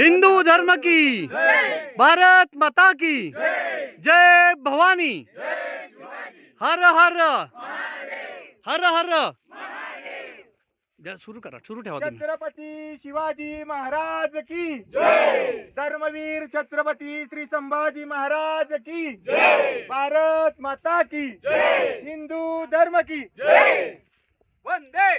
हिंदू धर्म की। भारत माता की। जय भवानी। हर हर। हर हर। सुरू करा सुरू ठेवा छत्रपती शिवाजी महाराज की। धर्मवीर छत्रपती श्री संभाजी महाराज की। भारत माता की। हिंदू धर्म की। वंदे।